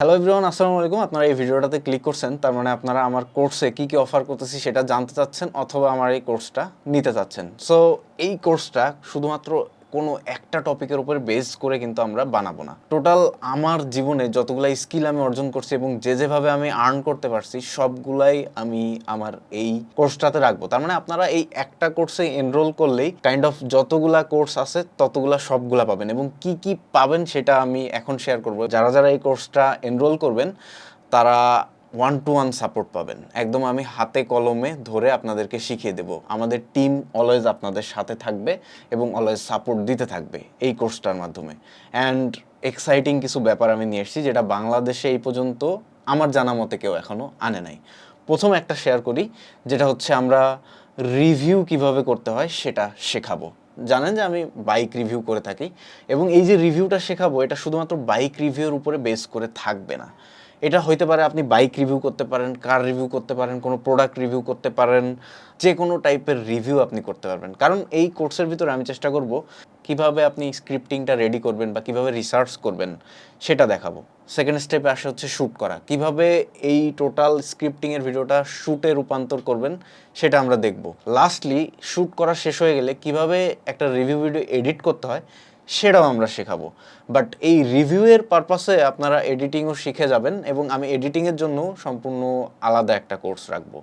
Hello everyone আসসালামু আলাইকুম। আপনারা এই ভিডিওটাতে ক্লিক করছেন, তার মানে আপনারা আমার কোর্সে কি কি অফার করতেছি সেটা জানতে চাচ্ছেন অথবা আমার এই কোর্সটা নিতে চাচ্ছেন। সো এই কোর্সটা শুধুমাত্র কোনো একটা টপিকের উপরে বেস করে কিন্তু আমরা বানাবো না। টোটাল আমার জীবনে যতগুলাই স্কিল আমি অর্জন করছি এবং যে যেভাবে আমি আর্ন করতে পারছি, সবগুলাই আমি আমার এই কোর্সটাতে রাখব। তার মানে আপনারা এই একটা কোর্সে এনরোল করলেই কাইন্ড অফ যতগুলা কোর্স আছে, ততগুলা সবগুলা পাবেন এবং কি কি পাবেন সেটা আমি এখন শেয়ার করব। যারা যারা এই কোর্সটা এনরোল করবেন, তারা ওয়ান টু ওয়ান সাপোর্ট পাবেন। একদম আমি হাতে কলমে ধরে আপনাদেরকে শিখিয়ে দেব। আমাদের টিম অলওয়েজ আপনাদের সাথে থাকবে এবং অলওয়েজ সাপোর্ট দিতে থাকবে এই কোর্সটার মাধ্যমে। অ্যান্ড এক্সাইটিং কিছু ব্যাপার আমি নিয়ে এসেছি যেটা বাংলাদেশে এই পর্যন্ত আমার জানা মতে কেউ এখনও আনে নাই। প্রথম একটা শেয়ার করি, যেটা হচ্ছে আমরা রিভিউ কীভাবে করতে হয় সেটা শেখাবো। জানেন যে আমি বাইক রিভিউ করে থাকি এবং এই যে রিভিউটা শেখাবো, এটা শুধুমাত্র বাইক রিভিউর উপরে বেস করে থাকবে না। এটা হইতে পারে আপনি বাইক রিভিউ করতে পারেন কার রিভিউ করতে পারেন, কোনো প্রোডাক্ট রিভিউ করতে পারেন, যে কোনো টাইপের রিভিউ আপনি করতে পারবেন। কারণ এই কোর্সের ভিতরে আমি চেষ্টা করব কীভাবে আপনি স্ক্রিপ্টিংটা রেডি করবেন বা কীভাবে রিসার্চ করবেন সেটা দেখাবো। সেকেন্ড স্টেপে আসে হচ্ছে শ্যুট করা। কীভাবে এই টোটাল স্ক্রিপ্টিংয়ের ভিডিওটা শ্যুটে রূপান্তর করবেন সেটা আমরা দেখব। লাস্টলি শ্যুট করা শেষ হয়ে গেলে কীভাবে একটা রিভিউ ভিডিও এডিট করতে হয় সেটাও আমরা শেখাবো। বাট এই রিভিউয়ের পারপাসে আপনারা এডিটিংও শিখে যাবেন এবং আমি এডিটিংয়ের জন্য সম্পূর্ণ আলাদা একটা কোর্স রাখব।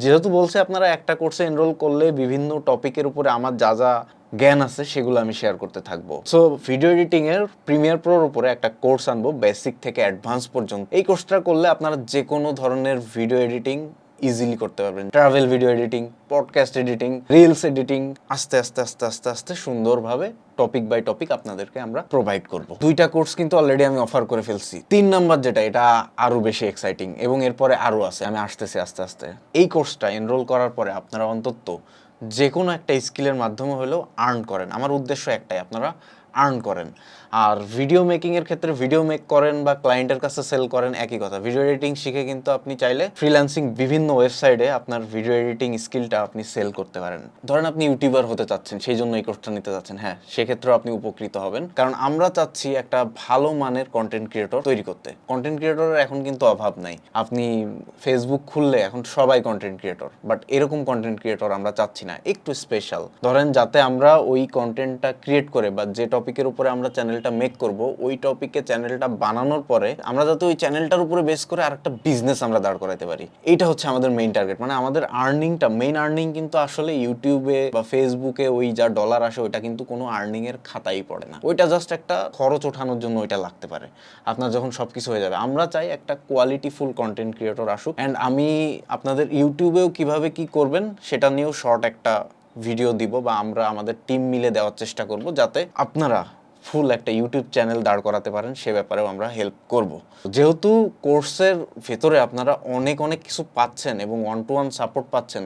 যেহেতু বলছে আপনারা একটা কোর্সে এনরোল করলে বিভিন্ন টপিকের উপরে আমার যা যা জ্ঞান আছে সেগুলো আমি শেয়ার করতে থাকব। সো ভিডিও এডিটিং এর প্রিমিয়ার প্রোর উপরে একটা কোর্স আনব বেসিক থেকে অ্যাডভান্স পর্যন্ত। এই কোর্সটা করলে আপনারা যে কোনো ধরনের ভিডিও এডিটিং ইজিলি করতে পারবেন। Travel video editing podcast editing reels editing আস্তে আস্তে আস্তে আস্তে আস্তে সুন্দরভাবে টপিক বাই টপিক আপনাদেরকে আমরা প্রোভাইড করব। দুইটা কোর্স কিন্তু অলরেডি আমি অফার করে ফেলছি। তিন নাম্বার যেটা, এটা আরও বেশি এক্সাইটিং এবং এরপরে আরও আছে, আমি আসতেছি আস্তে আস্তে। এই কোর্সটা এনরোল করার পরে আপনারা অন্তত যে কোনো একটা স্কিলের মাধ্যমে হলেও আর্ন করেন। আমার উদ্দেশ্য একটাই, আপনারা আর্ন করেন। আর ভিডিও মেকিংয়ের ক্ষেত্রে ভিডিও মেক করেন বা ক্লায়েন্টের কাছে সেল করেন, একই কথা। ভিডিও এডিটিং শিখে কিন্তু আপনি চাইলে ফ্রিল্যান্সিং বিভিন্ন ওয়েবসাইটে আপনার ভিডিও এডিটিং স্কিলটা আপনি সেল করতে পারেন। ধরেন আপনি ইউটিউবার হতে চাচ্ছেন, সেই জন্য এই কোর্সটা নিতে চাচ্ছেন। হ্যাঁ সেক্ষেত্রেও আপনি উপকৃত হবেন। কারণ আমরা চাচ্ছি একটা ভালো মানের কন্টেন্ট ক্রিয়েটর তৈরি করতে। কন্টেন্ট ক্রিয়েটরের এখন কিন্তু অভাব নাই। আপনি ফেসবুক খুললে এখন সবাই কন্টেন্ট ক্রিয়েটর বাট এরকম কন্টেন্ট ক্রিয়েটর আমরা চাচ্ছি না। একটু স্পেশাল ধরেন যাতে আমরা ওই কন্টেন্টটা ক্রিয়েট করে বা যে টপিকের উপরে আমরা চ্যানেলটা মেক করব। ওই টপিকে চ্যানেলটা বানানোর পরে আমরা যাতে ওই চ্যানেলটার উপরে বেস করে আরেকটা বিজনেস আমরা দাঁড় করাতে পারি। এইটা হচ্ছে আমাদের মেইন টার্গেট মানে আমাদের আর্নিংটা মেইন আর্নিং কিন্তু আসলে ইউটিউবে বা ফেসবুকে ওই যা ডলার আসে, ওইটা কিন্তু কোনো আর্নিং এর খাতাই পড়ে না। ওইটা জাস্ট একটা খরচ ওঠানোর জন্য ওইটা লাগতে পারে। আপনার যখন সবকিছু হয়ে যাবে। আমরা চাই একটা কোয়ালিটিফুল কন্টেন্ট ক্রিয়েটর আসুক। অ্যান্ড আমি আপনাদের ইউটিউবেও কীভাবে কি করবেন, সেটা নিয়েও শর্ট একটা ভিডিও দিব বা আমরা আমাদের টিম মিলে দেওয়ার চেষ্টা করব যাতে আপনারা ফুল একটা ইউটিউব চ্যানেল দাঁড় করাতে পারেন, সে ব্যাপারেও আমরা হেল্প করব। যেহেতু কোর্সের ভেতরে আপনারা অনেক অনেক কিছু পাচ্ছেন এবং ওয়ান টু ওয়ান সাপোর্ট পাচ্ছেন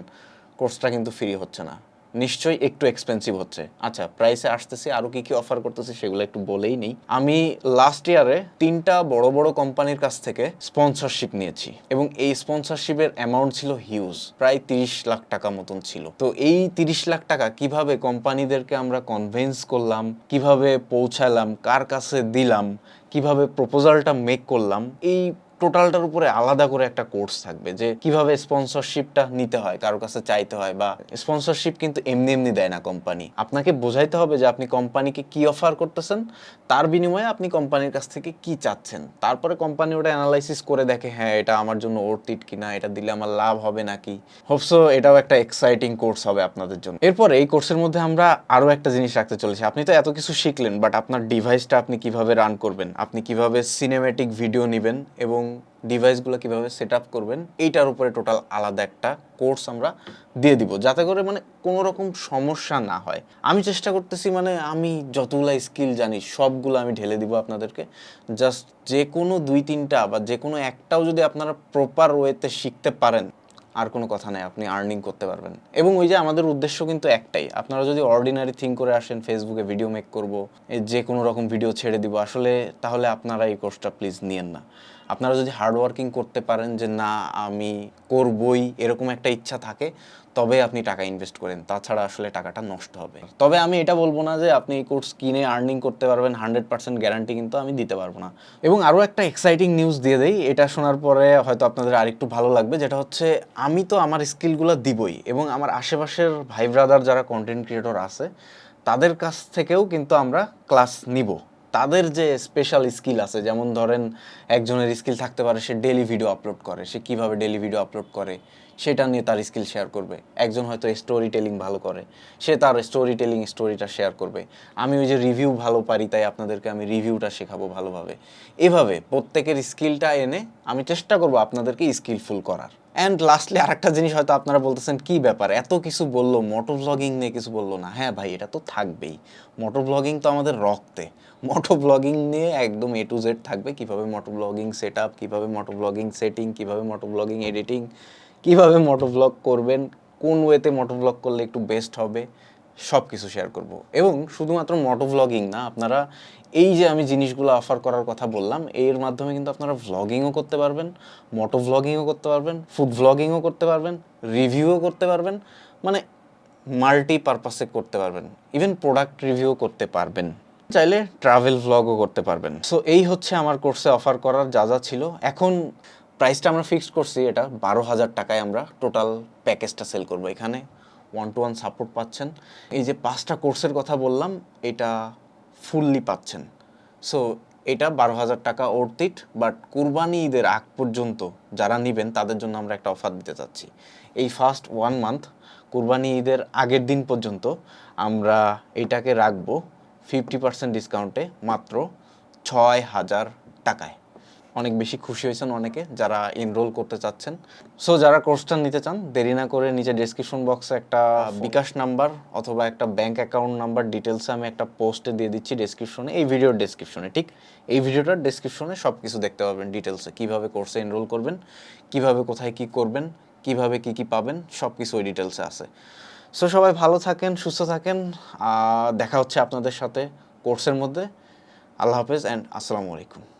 কোর্সটা কিন্তু ফ্রি হচ্ছে না। নিশ্চয়ই একটু এক্সপেন্সিভ হচ্ছে। আচ্ছা প্রাইসে আসতেছি আরও কি কি অফার করতেছি সেগুলো একটু বলেই নেই। আমি লাস্ট ইয়ারে তিনটা বড় বড় কোম্পানির কাছ থেকে স্পন্সরশিপ নিয়েছি এবং এই স্পন্সরশিপের অ্যামাউন্ট ছিল হিউজ প্রায় তিরিশ লাখ টাকা মতন ছিল। তো এই তিরিশ লাখ টাকা কীভাবে কোম্পানিদেরকে আমরা কনভিন্স করলাম, কীভাবে পৌঁছালাম, কার কাছে দিলাম, কীভাবে প্রপোজালটা মেক করলাম, এই টোটালটার উপরে আলাদা করে একটা কোর্স থাকবে যে কীভাবে স্পন্সরশিপটা নিতে হয় কারোর কাছে চাইতে হয় বা স্পন্সরশিপ কিন্তু এমনি এমনি দেয় না কোম্পানি আপনাকে বোঝাইতে হবে যে আপনি কোম্পানিকে কি অফার করতেছেন, তার বিনিময়ে আপনি কোম্পানির কাছ থেকে কি চাচ্ছেন। তারপরে কোম্পানি ওটা অ্যানালাইসিস করে দেখে হ্যাঁ এটা আমার জন্য ওর্থিট কিনা, এটা দিলে আমার লাভ হবে নাকি? হোপসো এটাও একটা এক্সাইটিং কোর্স হবে আপনাদের জন্য। এরপর এই কোর্সের মধ্যে আমরা আরও একটা জিনিস রাখতে চলেছি। আপনি তো এত কিছু শিখলেন বাট আপনার ডিভাইসটা আপনি কীভাবে রান করবেন? আপনি কীভাবে সিনেমেটিক ভিডিও নেবেন? এবং ডিভাইসগুলো কীভাবে সেট আপ করবেন, এইটার উপরে টোটাল আলাদা একটা কোর্স আমরা দিয়ে দিব। যাতে করে মানে কোনো রকম সমস্যা না হয়। আমি চেষ্টা করতেছি মানে আমি যতগুলা স্কিল জানি, সবগুলো আমি ঢেলে দিব আপনাদেরকে। জাস্ট যে কোনো দুই তিনটা বা যে কোনো একটাও যদি আপনারা প্রপার ওয়েতে শিখতে পারেন, আর কোনো কথা নাই, আপনি আর্নিং করতে পারবেন। এবং ওই যে আমাদের উদ্দেশ্য কিন্তু একটাই, আপনারা যদি অর্ডিনারি থিং করে আসেন ফেসবুকে ভিডিও মেক করব যে কোনো রকম ভিডিও ছেড়ে দিব, আসলে তাহলে আপনারা এই কোর্সটা প্লিজ নিয়েন না। আপনারা যদি হার্ড ওয়ার্কিং করতে পারেন যে, না, আমি করবই, এরকম একটা ইচ্ছা থাকে, তবে আপনি টাকা ইনভেস্ট করেন। তাছাড়া আসলে টাকাটা নষ্ট হবে। তবে আমি এটা বলব না যে, আপনি কোর্স কিনে আর্নিং করতে পারবেন হান্ড্রেড পার্সেন্ট গ্যারান্টি কিন্তু আমি দিতে পারব না। এবং আরও একটা এক্সাইটিং নিউজ দিয়ে দেই, এটা শোনার পরে হয়তো আপনাদের আরেকটু ভালো লাগবে, যেটা হচ্ছে আমি তো আমার স্কিলগুলো দিবই, এবং আমার আশেপাশের ভাই ব্রাদার যারা কন্টেন্ট ক্রিয়েটর আছে, তাদের কাছ থেকেও কিন্তু আমরা ক্লাস নিব। তাদের যে স্পেশাল স্কিল আছে, যেমন ধরেন একজনের স্কিল থাকতে পারে, সে ডেলি ভিডিও আপলোড করে, সে কীভাবে ডেলি ভিডিও আপলোড করে, সেটা নিয়ে তার স্কিল শেয়ার করবে। একজন হয়তো স্টোরি টেলিং ভালো করে, সে তার স্টোরি টেলিং স্টোরিটা শেয়ার করবে। আমি ওই যে রিভিউ ভালো পারি, তাই আপনাদেরকে আমি রিভিউটা শেখাবো ভালোভাবে। এভাবে প্রত্যেকের স্কিলটা এনে আমি চেষ্টা করব আপনাদেরকে স্কিলফুল করার। অ্যান্ড লাস্টলি আরেকটা জিনিস হয়তো আপনারা বলতেছেন, কি ব্যাপার? এত কিছু বলল মোটর ব্লগিং নিয়ে কিছু বলল না। হ্যাঁ ভাই, এটা তো থাকবেই। মোটর ব্লগিং তো আমাদের রক্তে। মোটর ব্লগিং নিয়ে একদম এ টু জেড থাকবে। কীভাবে মোটর ব্লগিং সেট আপ কীভাবে মোটর ব্লগিং সেটিং কীভাবে মোটর ব্লগিং এডিটিং কীভাবে মোটর ব্লগ করবেন, কোন ওয়েতে মোটর ব্লগ করলে একটু বেস্ট হবে? সব কিছু শেয়ার করব। এবং শুধুমাত্র মোটো ভ্লগিং না, আপনারা এই যে আমি জিনিসগুলো অফার করার কথা বললাম, এর মাধ্যমে কিন্তু আপনারা ভ্লগিংও করতে পারবেন মোটো ভ্লগিংও করতে পারবেন ফুড ভ্লগিংও করতে পারবেন রিভিউও করতে পারবেন মানে মাল্টি পারপাসে করতে পারবেন ইভেন প্রোডাক্ট রিভিউ করতে পারবেন। চাইলে ট্রাভেল ভ্লগও করতে পারবেন। সো এই হচ্ছে আমার কোর্সে অফার করার যা যা ছিল। এখন প্রাইসটা আমরা ফিক্সড করছি, এটা বারো হাজার টাকায় আমরা টোটাল প্যাকেজটা সেল করব এখানে। ওয়ান টু ওয়ান সাপোর্ট পাচ্ছেন। এই যে পাঁচটা কোর্সের কথা বললাম, এটা ফুললি পাচ্ছেন। সো এটা বারো হাজার টাকা অর্থিট বাট কুরবানি ঈদের আগ পর্যন্ত যারা নেবেন, তাদের জন্য আমরা একটা অফার দিতে চাচ্ছি। এই ফার্স্ট ওয়ান মান্থ কুরবানি ঈদের আগের দিন পর্যন্ত আমরা এটাকে রাখব ফিফটি পার্সেন্ট ডিসকাউন্টে মাত্র ছয় হাজার টাকায়। অনেক বেশি খুশি হয়েছেন অনেকে যারা এনরোল করতে চাচ্ছেন। সো যারা কোর্সটা নিতে চান দেরি না করে নিচে ডেসক্রিপশন বক্সে একটা বিকাশ নাম্বার অথবা একটা ব্যাংক অ্যাকাউন্ট নাম্বার ডিটেলসে আমি একটা পোস্টে দিয়ে দিচ্ছি ডেসক্রিপশনে এই ভিডিওর ডেসক্রিপশনে ঠিক? এই ভিডিওটার ডেসক্রিপশনে সব কিছু দেখতে পাবেন ডিটেলসে কীভাবে কোর্সে এনরোল করবেন কীভাবে কোথায় কি করবেন কীভাবে কি কি পাবেন সব কিছু ওই ডিটেলসে আছে। সো সবাই ভালো থাকেন সুস্থ থাকেন দেখা হচ্ছে আপনাদের সাথে কোর্সের মধ্যে। আল্লাহ হাফেজ অ্যান্ড আসসালামু আলাইকুম।